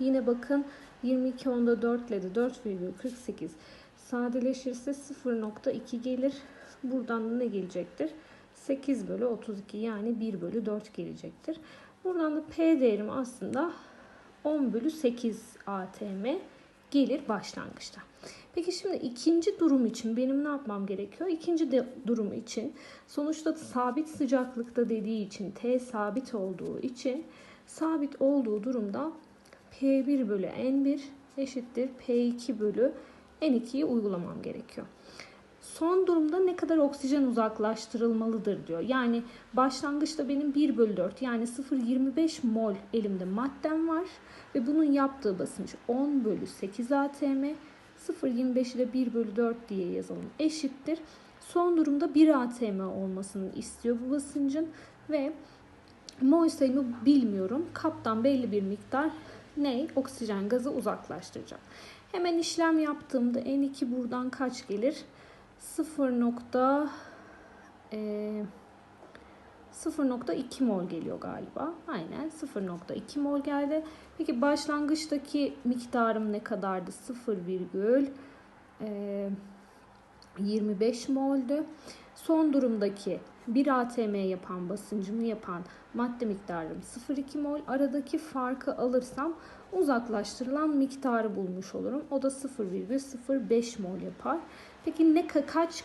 Yine bakın 22 onda 4 ile de 4,48 sadeleşirse 0.2 gelir. Buradan da ne gelecektir? 8 bölü 32 yani 1 bölü 4 gelecektir. Buradan da P değerim aslında 10 bölü 8 ATM gelir başlangıçta. Peki şimdi ikinci durum için benim ne yapmam gerekiyor? İkinci de durum için sonuçta sabit sıcaklıkta dediği için T sabit olduğu için sabit olduğu durumda P1 bölü N1 eşittir P2 bölü N2'yi uygulamam gerekiyor. Son durumda ne kadar oksijen uzaklaştırılmalıdır diyor. Yani başlangıçta benim 1 bölü 4 yani 0,25 mol elimde maddem var. Ve bunun yaptığı basınç 10 bölü 8 atm. 0,25 ile 1 bölü 4 diye yazalım eşittir. Son durumda 1 atm olmasını istiyor bu basıncın. Ve mol sayımı bilmiyorum. Kaptan belli bir miktar ne? Oksijen gazı uzaklaştıracağım. Hemen işlem yaptığımda N2 buradan kaç gelir? 0. E, 0.2 mol geliyor galiba. Aynen 0.2 mol geldi. Peki başlangıçtaki miktarım ne kadardı? 0,25 moldü. Son durumdaki 1 atm yapan basıncımı yapan madde miktarım 0,2 mol. Aradaki farkı alırsam uzaklaştırılan miktarı bulmuş olurum. O da 0,05 mol yapar. Peki ne kaç